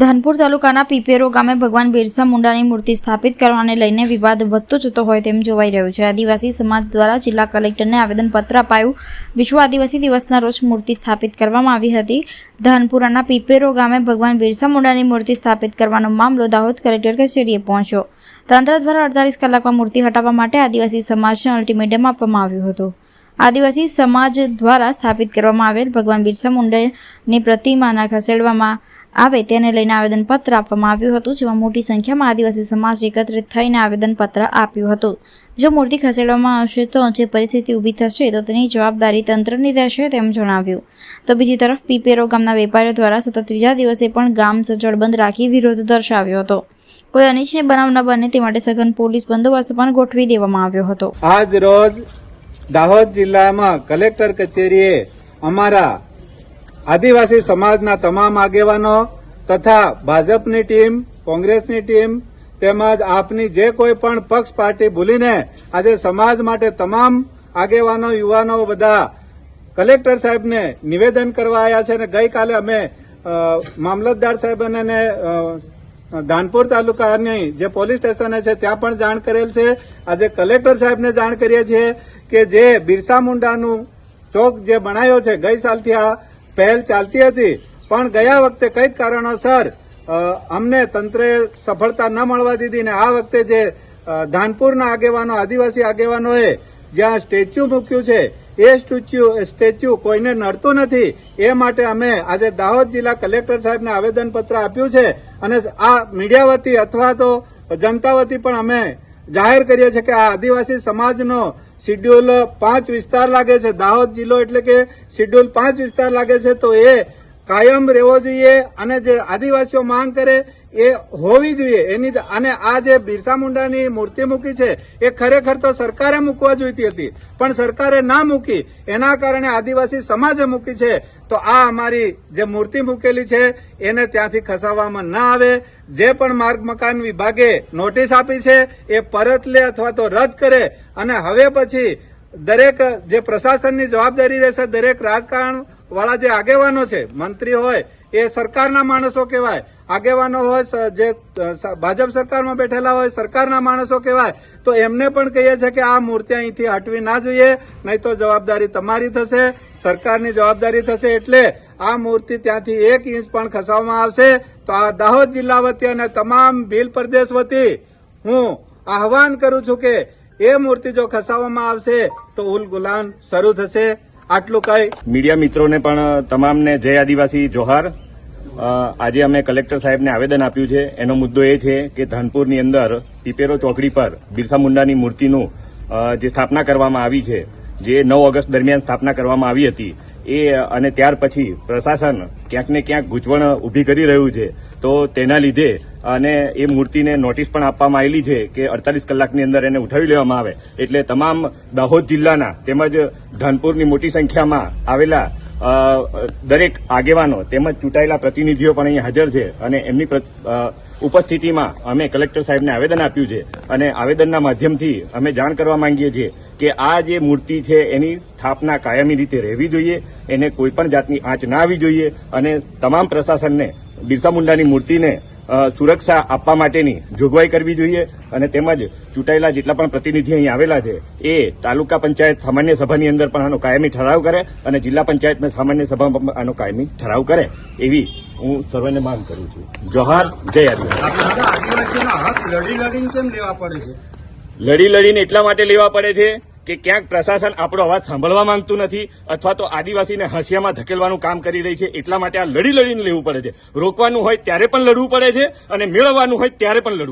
ધાનપુર તાલુકાના પીપેરો ગામે ભગવાન બિરસા મુંડાની મૂર્તિ સ્થાપિત કરવાને લઈને વિવાદ વધતો જતો હોય તેમ જોવાઈ રહ્યું છે. આદિવાસી સમાજ દ્વારા જિલ્લા કલેક્ટરને આવેદનપત્ર અપાયું. વિશ્વ આદિવાસી દિવસના રોજ મૂર્તિ સ્થાપિત કરવામાં આવી હતી. ધાનપુરાના પીપેરો ગામે ભગવાન બિરસા મુંડાની મૂર્તિ સ્થાપિત કરવાનો મામલો દાહોદ કલેક્ટર કચેરીએ પહોંચ્યો. તંત્ર દ્વારા અડતાલીસ કલાકમાં મૂર્તિ હટાવવા માટે આદિવાસી સમાજને અલ્ટિમેટમ આપવામાં આવ્યું હતું. આદિવાસી સમાજ દ્વારા સ્થાપિત કરવામાં આવેલ ભગવાન બિરસા મુંડાની પ્રતિમાના ખસેડવામાં આવે તેને લઈને આવેદનપત્ર આપવામાં આવ્યું હતું, જેમાં મોટી સંખ્યામાં આદિવાસી સમાજ એકત્રિત થઈને આવેદનપત્ર આપ્યું હતું. જો મૂર્તિ ખસેડવામાં આવશે તો જે પરિસ્થિતિ ઊભી થશે તો તેની જવાબદારી તંત્રની રહેશે તેમ જણાવ્યું. તો બીજી તરફ પીપેરો ગામના વેપારીઓ દ્વારા સતત ત્રીજા દિવસે પણ ગામ સજ્જડ બંધ રાખી વિરોધ દર્શાવ્યો હતો. કોઈ અનિચ્છનીય બનાવ ન બને તે માટે સઘન પોલીસ બંદોબસ્ત પણ ગોઠવી દેવામાં આવ્યો હતો. આજ રોજ દાહોદ જિલ્લામાં કલેક્ટર કચેરીએ અમારા આદિવાસી સમાજના તમામ આગેવાનો તથા ભાજપની ટીમ, કોંગ્રેસની ટીમ તેમજ આપની જે કોઈ પણ પક્ષ પાર્ટી ભૂલીને આજે સમાજ માટે તમામ આગેવાનો, યુવાનો બધા કલેક્ટર સાહેબને નિવેદન કરવા આવ્યા છે અને ગઈકાલે અમે મામલતદાર સાહેબ અને ધાનપુર તાલુકાની જે પોલીસ સ્ટેશન છે ત્યાં પણ જાણ કરેલ છે. આજે કલેક્ટર સાહેબને જાણ કરીએ છીએ કે જે બિરસા મુંડાનું ચોક જે બનાવ્યો છે, ગઈ સાલથી આ પહેલ ચાલતી હતી, પણ ગયા વખતે કંઈક કારણોસર અમને તંત્રે સફળતા ન મળવા દીધી ને આ વખતે જે ધાનપુરના આગેવાનો, આદિવાસી આગેવાનોએ જ્યાં સ્ટેચ્યુ મૂક્યું છે, એ સ્ટેચ્યુ સ્ટેચ્યુ કોઈને નડતું નથી, એ માટે અમે આજે દાહોદ જિલ્લા કલેક્ટર સાહેબને આવેદનપત્ર આપ્યું છે અને આ મીડિયા વતી અથવા તો જનતા વતી પણ અમે જાહેર કરીએ છીએ કે આ આદિવાસી સમાજનો શિડ્યુલ પાંચ વિસ્તાર લાગે છે. દાહોદ જિલ્લો એટલે કે શિડ્યુલ પાંચ વિસ્તાર લાગે છે. તો એ કાયમ રહેવો જોઈએ અને જે આદિવાસીઓ માંગ કરે એ હોવી જોઈએ. એની અને આ જે બિરસા મુંડાની મૂર્તિ મૂકી છે, એ ખરેખર તો સરકારે મૂકવા જોઈતી હતી. પણ સરકારે ના મૂકી. એના કારણે આદિવાસી સમાજે મૂકી છે. તો આ અમારી જે મૂર્તિ મૂકેલી છે, એને ત્યાંથી ખસાવવામાં ના આવે. જે પણ માર્ગ મકાન વિભાગે નોટિસ આપી છે, એ પરત લે અથવા તો રદ કરે. અને હવે પછી દરેક જે પ્રશાસનની જવાબદારી રહેશે, દરેક રાજકારણ વાળા જે આગેવાનો છે, મંત્રી હોય, એ સરકારના માણસો કહેવાય. આગેવાનો હોય જે ભાજપ સરકારમાં બેઠેલા હોય, સરકારના માણસો કહેવાય, તો એમને પણ કહીએ છીએ કે આ મૂર્તિ અહીંથી હટવી ના જોઈએ, નહીં તો જવાબદારી તમારી થશે, સરકારની જવાબદારી થશે એટલે આ મૂર્તિ ત્યાંથી એક ઇંચ પણ ખસાવવામાં આવશે. તો આ દાહોદ જિલ્લા વતી અને તમામ ભીલ પ્રદેશ વતી હું આહવાન કરું છું કે એ મૂર્તિ જો ખસાવવામાં આવશે, તો ઉલ ગુલાન શરૂ થશે. આટલું કઈ મીડિયા મિત્રોને પણ તમામને જય આદિવાસી, જોહાર. આજે અમે કલેક્ટર સાહેબને આવેદન આપ્યું છે. એનો મુદ્દો એ છે કે ધાનપુરની અંદર પીપેરો ચોકડી પર બિરસા મુંડાની મૂર્તિનું જે સ્થાપના કરવામાં આવી છે, જે નવ ઓગસ્ટ દરમિયાન સ્થાપના કરવામાં આવી હતી એ અને ત્યાર પછી પ્રશાસન ક્યાંક ને ક્યાંક ગૂંચવણ ઊભી કરી રહ્યું છે. તો તેના લીધે અને એ મૂર્તિને નોટિસ પણ આપવામાં આવેલી છે કે અડતાલીસ કલાકની અંદર એને ઉઠાવી લેવામાં આવે. એટલે તમામ દાહોદ જિલ્લાના તેમજ ધાનપુરની મોટી સંખ્યામાં આવેલા દરેક આગેવાનો તેમજ ચૂંટાયેલા પ્રતિનિધિઓ પણ અહીં હાજર છે અને એમની ઉપસ્થિતિમાં અમે કલેક્ટર સાહેબને આવેદન આપ્યું છે અને આવેદનના માધ્યમથી અમે જાણ કરવા માંગીએ છીએ કે આ જે મૂર્તિ છે એની સ્થાપના કાયમી રીતે રહેવી જોઈએ એને કોઈપણ જાતની આંચ ના આવી જોઈએ અને તમામ પ્રશાસનને બિરસા મુંડાની મૂર્તિને સુરક્ષા આપવા માટેની જોગવાઈ કરવી જોઈએ અને તેમજ ચૂંટાયેલા જેટલા પણ પ્રતિનિધિ અહીં આવેલા છે એ તાલુકા પંચાયત સામાન્ય સભાની અંદર પણ આનો કાયમી ઠરાવ કરે અને જિલ્લા પંચાયતના સામાન્ય સભામાં પણ આનો કાયમી ઠરાવ કરે એવી હું સર્વેને માંગ કરું છું. જોહાર જય આદિવાસી. લડી લડીને એટલા માટે લેવા પડે છે કે ક્યાંક પ્રશાસન આપણો અવાજ સાંભળવા માંગતું નથી અથવા તો આદિવાસીને હાંસિયામાં ધકેલવાનું કામ કરી રહી છે, એટલા માટે આ લડી લડીને લેવું પડે છે. રોકવાનું હોય ત્યારે પણ લડવું પડે છે અને મેળવવાનું હોય ત્યારે પણ લડવું